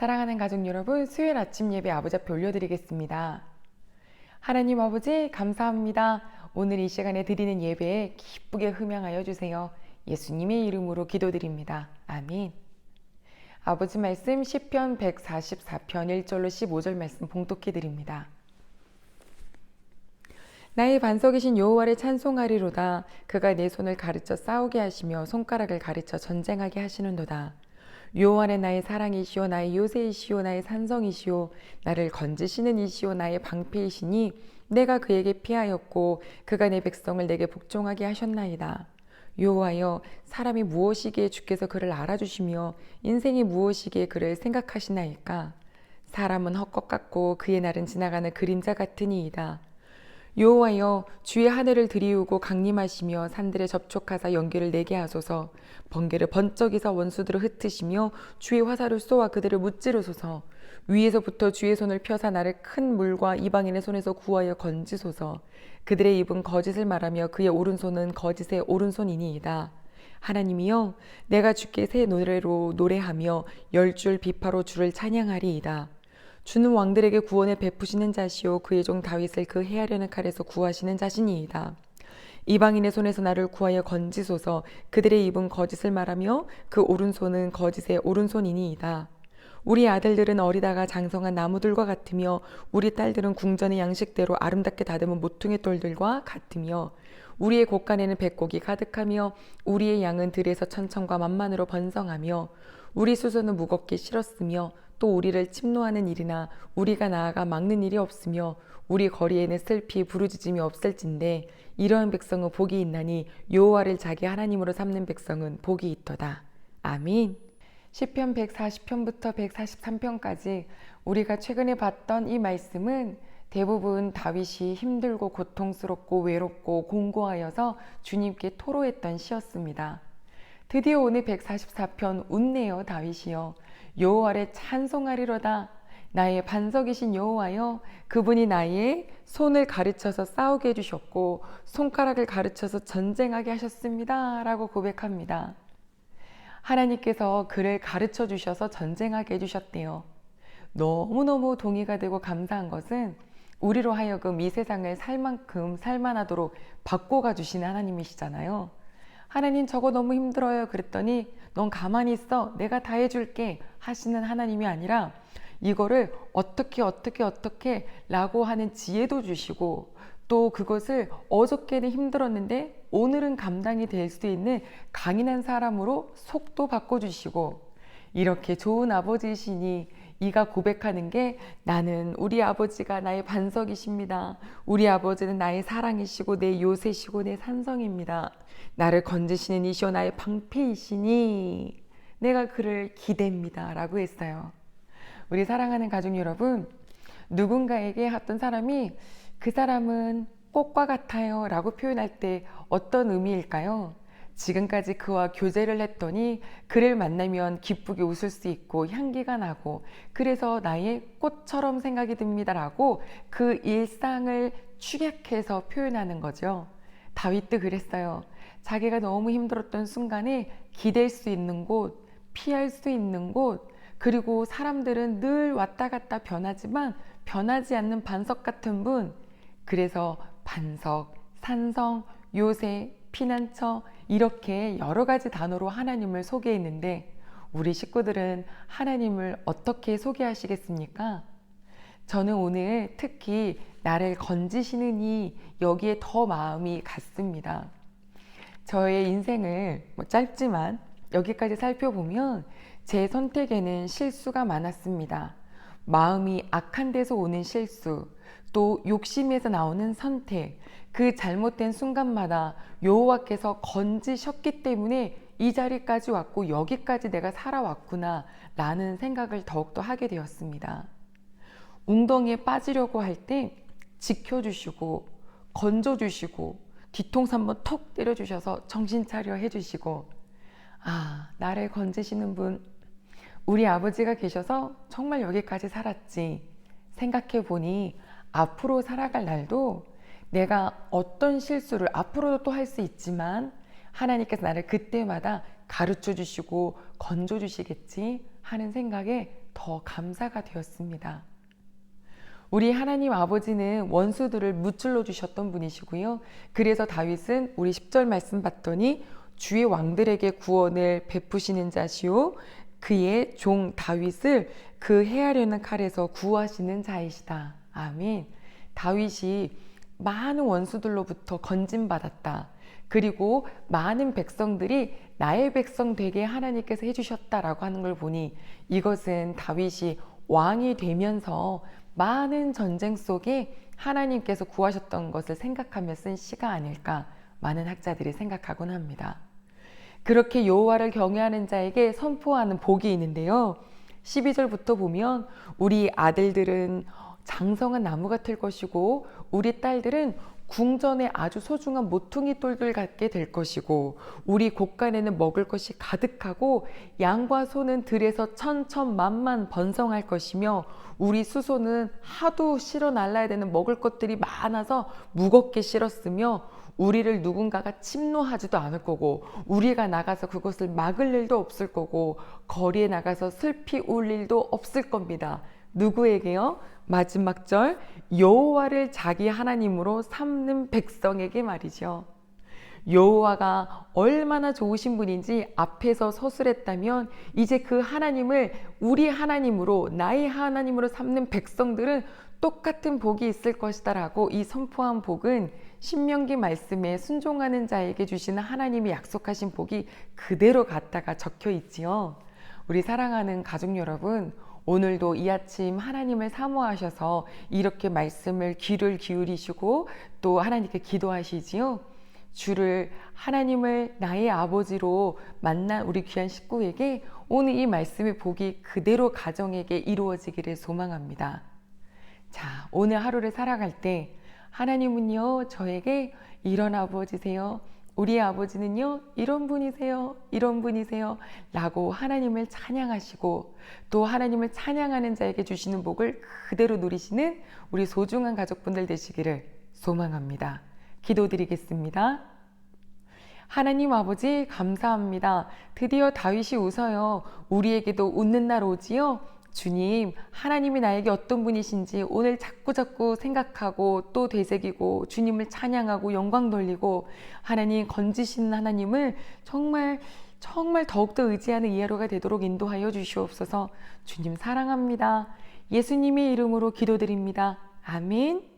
사랑하는 가족 여러분, 수요일 아침 예배 아버지 앞에 올려드리겠습니다. 하나님 아버지, 감사합니다. 오늘 이 시간에 드리는 예배에 기쁘게 흠양하여 주세요. 예수님의 이름으로 기도드립니다. 아멘. 아버지 말씀 10편 144편 1절로 15절 말씀 봉독해 드립니다. 나의 반석이신 여호와를 찬송하리로다. 그가 내 손을 가르쳐 싸우게 하시며 손가락을 가르쳐 전쟁하게 하시는도다. 여호와는 나의 사랑이시오 나의 요새이시오 나의 산성이시오 나를 건지시는 이시오 나의 방패이시니 내가 그에게 피하였고 그가 내 백성을 내게 복종하게 하셨나이다. 여호와여 사람이 무엇이기에 주께서 그를 알아주시며 인생이 무엇이기에 그를 생각하시나이까 사람은 헛것 같고 그의 날은 지나가는 그림자 같으니이다. 여호와여 주의 하늘을 들이우고 강림하시며 산들에 접촉하사 연기를 내게 하소서. 번개를 번쩍이사 원수들을 흩으시며 주의 화살을 쏘아 그들을 무찌르소서. 위에서부터 주의 손을 펴사 나를 큰 물과 이방인의 손에서 구하여 건지소서. 그들의 입은 거짓을 말하며 그의 오른손은 거짓의 오른손이니이다. 하나님이여 내가 주께 새 노래로 노래하며 열 줄 비파로 주를 찬양하리이다 주는 왕들에게 구원을 베푸시는 자시요 그의 종 다윗을 그 해하려는 칼에서 구하시는 자신이이다. 이방인의 손에서 나를 구하여 건지소서 그들의 입은 거짓을 말하며 그 오른손은 거짓의 오른손이니이다. 우리 아들들은 어리다가 장성한 나무들과 같으며 우리 딸들은 궁전의 양식대로 아름답게 다듬은 모퉁이 돌들과 같으며 우리의 곳간에는 백곡이 가득하며 우리의 양은 들에서 천천과 만만으로 번성하며 우리 수소는 무겁게 실었으며 또 우리를 침노하는 일이나 우리가 나아가 막는 일이 없으며 우리 거리에는 슬피 부르짖음이 없을진데 이러한 백성은 복이 있나니 여호와를 자기 하나님으로 삼는 백성은 복이 있도다. 아멘. 시편 140편부터 143편까지 우리가 최근에 봤던 이 말씀은 대부분 다윗이 힘들고 고통스럽고 외롭고 공고하여서 주님께 토로했던 시였습니다. 드디어 오늘 144편 웃네요 다윗이요 여호와를 찬송하리로다. 나의 반석이신 여호와여 그분이 나의 손을 가르쳐서 싸우게 해주셨고 손가락을 가르쳐서 전쟁하게 하셨습니다. 라고 고백합니다 하나님께서 그를 가르쳐 주셔서 전쟁하게 해주셨대요 너무너무 동의가 되고 감사한 것은 우리로 하여금 이 세상을 살 만큼 살만하도록 바꿔가 주시는 하나님이시잖아요 하나님 저거 너무 힘들어요. 그랬더니 넌 가만히 있어. 내가 다 해줄게. 하시는 하나님이 아니라 이거를 어떻게 어떻게 어떻게 라고 하는 지혜도 주시고 또 그것을 어저께는 힘들었는데 오늘은 감당이 될 수 있는 강인한 사람으로 속도 바꿔주시고 이렇게 좋은 아버지시니 이가 고백하는 게 나는 우리 아버지가 나의 반석이십니다. 우리 아버지는 나의 사랑이시고 내 요새시고 내 산성입니다. 나를 건지시는 이시오 나의 방패이시니 내가 그를 기대입니다. 라고 했어요. 우리 사랑하는 가족 여러분, 누군가에게 어떤 사람이 그 사람은 꽃과 같아요 라고 표현할 때 어떤 의미일까요? 지금까지 그와 교제를 했더니 그를 만나면 기쁘게 웃을 수 있고 향기가 나고 그래서 나의 꽃처럼 생각이 듭니다라고 그 일상을 축약해서 표현하는 거죠. 다윗도 그랬어요. 자기가 너무 힘들었던 순간에 기댈 수 있는 곳, 피할 수 있는 곳, 그리고 사람들은 늘 왔다 갔다 변하지만 변하지 않는 반석 같은 분. 그래서 반석, 산성, 요새, 피난처 이렇게 여러 가지 단어로 하나님을 소개했는데 우리 식구들은 하나님을 어떻게 소개하시겠습니까? 저는 오늘 특히 나를 건지시는 이 여기에 더 마음이 갔습니다. 저의 인생을 뭐 짧지만 여기까지 살펴보면 제 선택에는 실수가 많았습니다. 마음이 악한 데서 오는 실수, 또 욕심에서 나오는 선택, 그 잘못된 순간마다 여호와께서 건지셨기 때문에 이 자리까지 왔고 여기까지 내가 살아왔구나 라는 생각을 더욱더 하게 되었습니다. 웅덩이에 빠지려고 할 때 지켜주시고 건져주시고 뒤통수 한번 톡 때려주셔서 정신 차려 해주시고 아 나를 건지시는 분 우리 아버지가 계셔서 정말 여기까지 살았지 생각해 보니 앞으로 살아갈 날도 내가 어떤 실수를 앞으로도 또 할 수 있지만 하나님께서 나를 그때마다 가르쳐 주시고 건져 주시겠지 하는 생각에 더 감사가 되었습니다. 우리 하나님 아버지는 원수들을 무찔러 주셨던 분이시고요. 그래서 다윗은 우리 10절 말씀 봤더니 주의 왕들에게 구원을 베푸시는 자시요 그의 종 다윗을 그 해하려는 칼에서 구하시는 자이시다. 아멘. 다윗이 많은 원수들로부터 건진받았다. 그리고 많은 백성들이 나의 백성 되게 하나님께서 해주셨다라고 하는 걸 보니 이것은 다윗이 왕이 되면서 많은 전쟁 속에 하나님께서 구하셨던 것을 생각하며 쓴 시가 아닐까 많은 학자들이 생각하곤 합니다. 그렇게 여호와를 경외하는 자에게 선포하는 복이 있는데요. 12절부터 보면 우리 아들들은 장성한 나무 같을 것이고 우리 딸들은 궁전에 아주 소중한 모퉁이 똘들 같게 될 것이고 우리 곳간에는 먹을 것이 가득하고 양과 소는 들에서 천천만만 번성할 것이며 우리 수소는 하도 실어 날라야 되는 먹을 것들이 많아서 무겁게 실었으며 우리를 누군가가 침노하지도 않을 거고 우리가 나가서 그것을 막을 일도 없을 거고 거리에 나가서 슬피 울 일도 없을 겁니다. 누구에게요? 마지막 절 여호와를 자기 하나님으로 삼는 백성에게 말이죠. 여호와가 얼마나 좋으신 분인지 앞에서 서술했다면 이제 그 하나님을 우리 하나님으로 나의 하나님으로 삼는 백성들은 똑같은 복이 있을 것이다라고 이 선포한 복은 신명기 말씀에 순종하는 자에게 주시는 하나님이 약속하신 복이 그대로 갖다가 적혀 있지요. 우리 사랑하는 가족 여러분, 오늘도 이 아침 하나님을 사모하셔서 이렇게 말씀을 귀를 기울이시고 또 하나님께 기도하시지요. 주를 하나님을 나의 아버지로 만난 우리 귀한 식구에게 오늘 이 말씀의 복이 그대로 가정에게 이루어지기를 소망합니다. 자, 오늘 하루를 살아갈 때 하나님은요, 저에게 이런 아버지세요. 우리 아버지는요, 이런 분이세요. 이런 분이세요. 라고 하나님을 찬양하시고 또 하나님을 찬양하는 자에게 주시는 복을 그대로 누리시는 우리 소중한 가족분들 되시기를 소망합니다. 기도드리겠습니다. 하나님 아버지 감사합니다. 드디어 다윗이 웃어요. 우리에게도 웃는 날 오지요. 주님, 하나님이 나에게 어떤 분이신지 오늘 자꾸자꾸 생각하고 또 되새기고 주님을 찬양하고 영광 돌리고 하나님 건지시는 하나님을 정말 정말 더욱더 의지하는 이하로가 되도록 인도하여 주시옵소서 주님 사랑합니다. 예수님의 이름으로 기도드립니다. 아멘.